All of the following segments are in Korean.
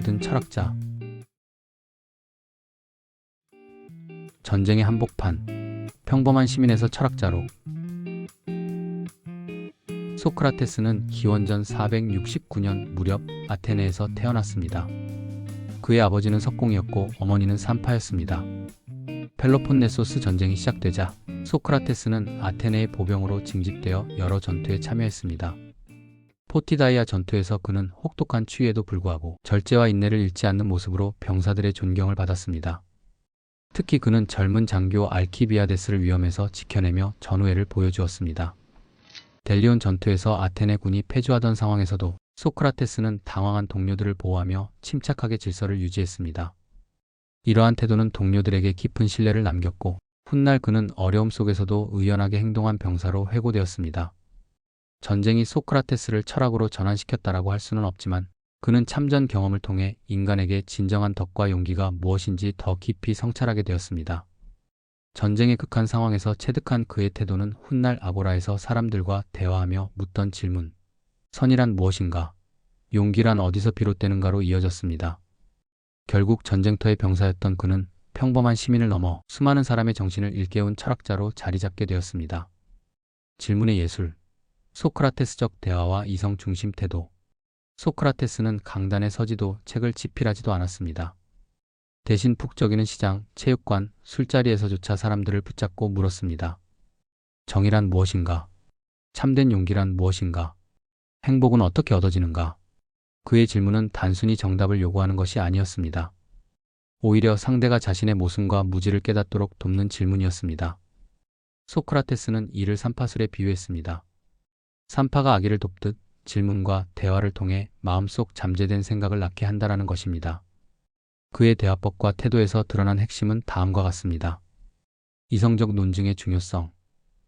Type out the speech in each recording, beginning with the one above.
석가를 든 철학자. 전쟁의 한복판. 평범한 시민에서 철학자로. 소크라테스는 기원전 469년 무렵 아테네에서 태어났습니다. 그의 아버지는 석공이었고 어머니는 산파였습니다. 펠로폰네소스 전쟁이 시작되자 소크라테스는 아테네의 보병으로 징집되어 여러 전투에 참여했습니다. 포티다이아 전투에서 그는 혹독한 추위에도 불구하고 절제와 인내를 잃지 않는 모습으로 병사들의 존경을 받았습니다. 특히 그는 젊은 장교 알키비아데스를 위험에서 지켜내며 전우애를 보여주었습니다. 델리온 전투에서 아테네 군이 패주하던 상황에서도 소크라테스는 당황한 동료들을 보호하며 침착하게 질서를 유지했습니다. 이러한 태도는 동료들에게 깊은 신뢰를 남겼고 훗날 그는 어려움 속에서도 의연하게 행동한 병사로 회고되었습니다. 전쟁이 소크라테스를 철학으로 전환시켰다라고 할 수는 없지만 그는 참전 경험을 통해 인간에게 진정한 덕과 용기가 무엇인지 더 깊이 성찰하게 되었습니다. 전쟁의 극한 상황에서 체득한 그의 태도는 훗날 아고라에서 사람들과 대화하며 묻던 질문, 선이란 무엇인가, 용기란 어디서 비롯되는가로 이어졌습니다. 결국 전쟁터의 병사였던 그는 평범한 시민을 넘어 수많은 사람의 정신을 일깨운 철학자로 자리 잡게 되었습니다. 질문의 예술, 소크라테스적 대화와 이성 중심 태도. 소크라테스는 강단에 서지도 책을 집필하지도 않았습니다. 대신 북적이는 시장, 체육관, 술자리에서조차 사람들을 붙잡고 물었습니다. 정의란 무엇인가? 참된 용기란 무엇인가? 행복은 어떻게 얻어지는가? 그의 질문은 단순히 정답을 요구하는 것이 아니었습니다. 오히려 상대가 자신의 모순과 무지를 깨닫도록 돕는 질문이었습니다. 소크라테스는 이를 산파술에 비유했습니다. 산파가 아기를 돕듯 질문과 대화를 통해 마음속 잠재된 생각을 낳게 한다라는 것입니다. 그의 대화법과 태도에서 드러난 핵심은 다음과 같습니다. 이성적 논증의 중요성.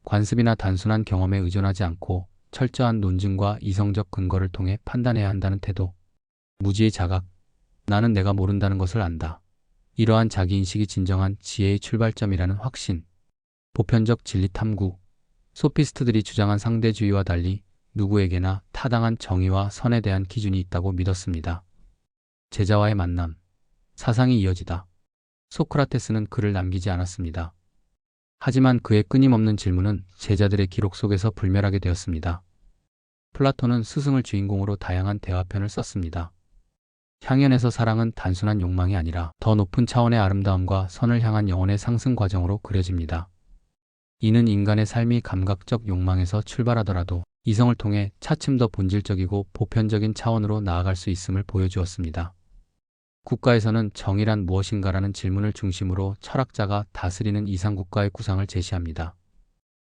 관습이나 단순한 경험에 의존하지 않고 철저한 논증과 이성적 근거를 통해 판단해야 한다는 태도. 무지의 자각. 나는 내가 모른다는 것을 안다. 이러한 자기인식이 진정한 지혜의 출발점이라는 확신. 보편적 진리 탐구. 소피스트들이 주장한 상대주의와 달리 누구에게나 타당한 정의와 선에 대한 기준이 있다고 믿었습니다. 제자와의 만남. 사상이 이어지다. 소크라테스는 글을 남기지 않았습니다. 하지만 그의 끊임없는 질문은 제자들의 기록 속에서 불멸하게 되었습니다. 플라톤은 스승을 주인공으로 다양한 대화편을 썼습니다. 향연에서 사랑은 단순한 욕망이 아니라 더 높은 차원의 아름다움과 선을 향한 영혼의 상승 과정으로 그려집니다. 이는 인간의 삶이 감각적 욕망에서 출발하더라도 이성을 통해 차츰 더 본질적이고 보편적인 차원으로 나아갈 수 있음을 보여주었습니다. 국가에서는 정의란 무엇인가라는 질문을 중심으로 철학자가 다스리는 이상국가의 구상을 제시합니다.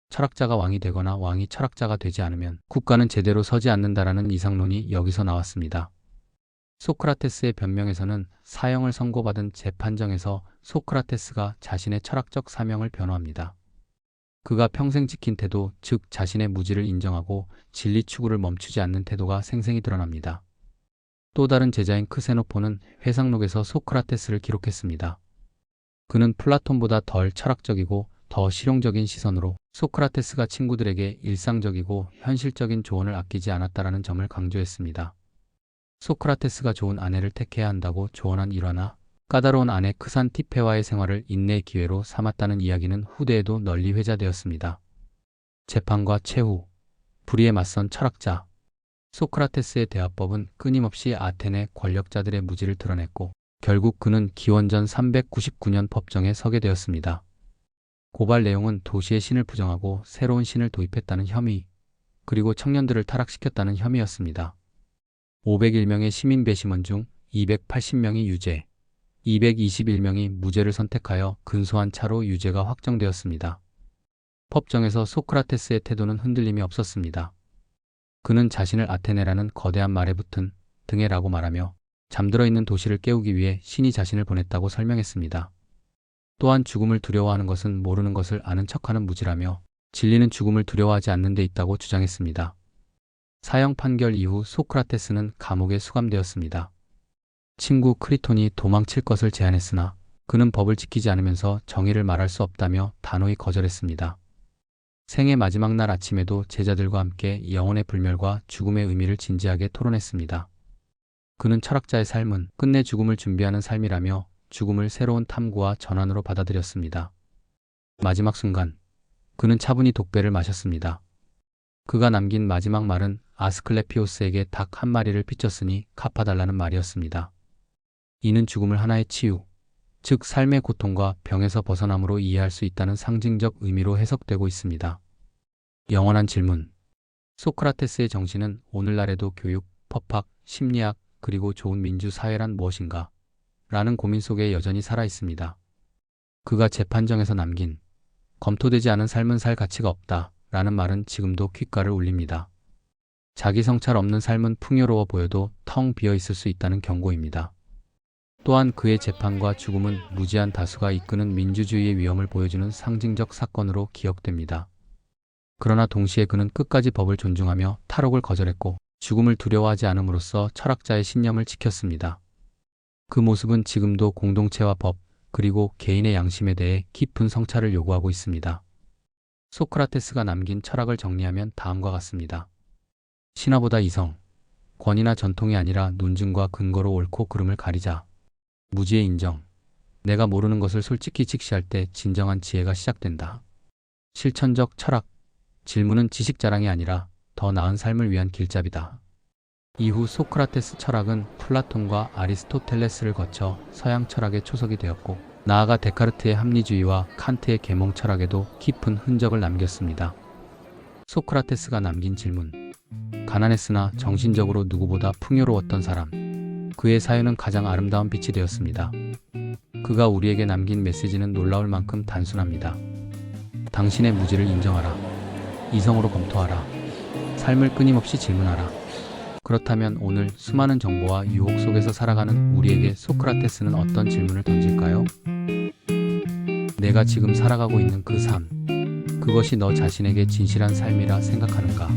철학자가 왕이 되거나 왕이 철학자가 되지 않으면 국가는 제대로 서지 않는다라는 이상론이 여기서 나왔습니다. 소크라테스의 변명에서는 사형을 선고받은 재판정에서 소크라테스가 자신의 철학적 사명을 변호합니다. 그가 평생 지킨 태도, 즉 자신의 무지를 인정하고 진리 추구를 멈추지 않는 태도가 생생히 드러납니다. 또 다른 제자인 크세노포는 회상록에서 소크라테스를 기록했습니다. 그는 플라톤보다 덜 철학적이고 더 실용적인 시선으로 소크라테스가 친구들에게 일상적이고 현실적인 조언을 아끼지 않았다라는 점을 강조했습니다. 소크라테스가 좋은 아내를 택해야 한다고 조언한 일화나 까다로운 아내 크산 티페와의 생활을 인내의 기회로 삼았다는 이야기는 후대에도 널리 회자되었습니다. 재판과 최후, 불의에 맞선 철학자, 소크라테스의 대화법은 끊임없이 아테네 권력자들의 무지를 드러냈고 결국 그는 기원전 399년 법정에 서게 되었습니다. 고발 내용은 도시의 신을 부정하고 새로운 신을 도입했다는 혐의, 그리고 청년들을 타락시켰다는 혐의였습니다. 501명의 시민 배심원 중 280명이 유죄, 221명이 무죄를 선택하여 근소한 차로 유죄가 확정되었습니다. 법정에서 소크라테스의 태도는 흔들림이 없었습니다. 그는 자신을 아테네라는 거대한 말에 붙은 등해라고 말하며 잠들어 있는 도시를 깨우기 위해 신이 자신을 보냈다고 설명했습니다. 또한 죽음을 두려워하는 것은 모르는 것을 아는 척하는 무지라며 진리는 죽음을 두려워하지 않는 데 있다고 주장했습니다. 사형 판결 이후 소크라테스는 감옥에 수감되었습니다. 친구 크리톤이 도망칠 것을 제안했으나 그는 법을 지키지 않으면서 정의를 말할 수 없다며 단호히 거절했습니다. 생의 마지막 날 아침에도 제자들과 함께 영혼의 불멸과 죽음의 의미를 진지하게 토론했습니다. 그는 철학자의 삶은 끝내 죽음을 준비하는 삶이라며 죽음을 새로운 탐구와 전환으로 받아들였습니다. 마지막 순간, 그는 차분히 독배를 마셨습니다. 그가 남긴 마지막 말은 아스클레피오스에게 닭 한 마리를 빚졌으니 갚아달라는 말이었습니다. 이는 죽음을 하나의 치유, 즉 삶의 고통과 병에서 벗어남으로 이해할 수 있다는 상징적 의미로 해석되고 있습니다. 영원한 질문. 소크라테스의 정신은 오늘날에도 교육, 법학, 심리학, 그리고 좋은 민주 사회란 무엇인가? 라는 고민 속에 여전히 살아 있습니다. 그가 재판정에서 남긴 검토되지 않은 삶은 살 가치가 없다. 라는 말은 지금도 귓가를 울립니다. 자기 성찰 없는 삶은 풍요로워 보여도 텅 비어 있을 수 있다는 경고입니다. 또한 그의 재판과 죽음은 무지한 다수가 이끄는 민주주의의 위험을 보여주는 상징적 사건으로 기억됩니다. 그러나 동시에 그는 끝까지 법을 존중하며 탈옥을 거절했고 죽음을 두려워하지 않음으로써 철학자의 신념을 지켰습니다. 그 모습은 지금도 공동체와 법, 그리고 개인의 양심에 대해 깊은 성찰을 요구하고 있습니다. 소크라테스가 남긴 철학을 정리하면 다음과 같습니다. 신화보다 이성, 권위나 전통이 아니라 논증과 근거로 옳고 그름을 가리자. 무지의 인정. 내가 모르는 것을 솔직히 직시할 때 진정한 지혜가 시작된다. 실천적 철학. 질문은 지식 자랑이 아니라 더 나은 삶을 위한 길잡이다. 이후 소크라테스 철학은 플라톤과 아리스토텔레스를 거쳐 서양 철학의 초석이 되었고 나아가 데카르트의 합리주의와 칸트의 계몽 철학에도 깊은 흔적을 남겼습니다. 소크라테스가 남긴 질문. 가난했으나 정신적으로 누구보다 풍요로웠던 사람. 그의 사연은 가장 아름다운 빛이 되었습니다. 그가 우리에게 남긴 메시지는 놀라울 만큼 단순합니다. 당신의 무지를 인정하라. 이성으로 검토하라. 삶을 끊임없이 질문하라. 그렇다면 오늘 수많은 정보와 유혹 속에서 살아가는 우리에게 소크라테스는 어떤 질문을 던질까요? 내가 지금 살아가고 있는 그 삶, 그것이 너 자신에게 진실한 삶이라 생각하는가?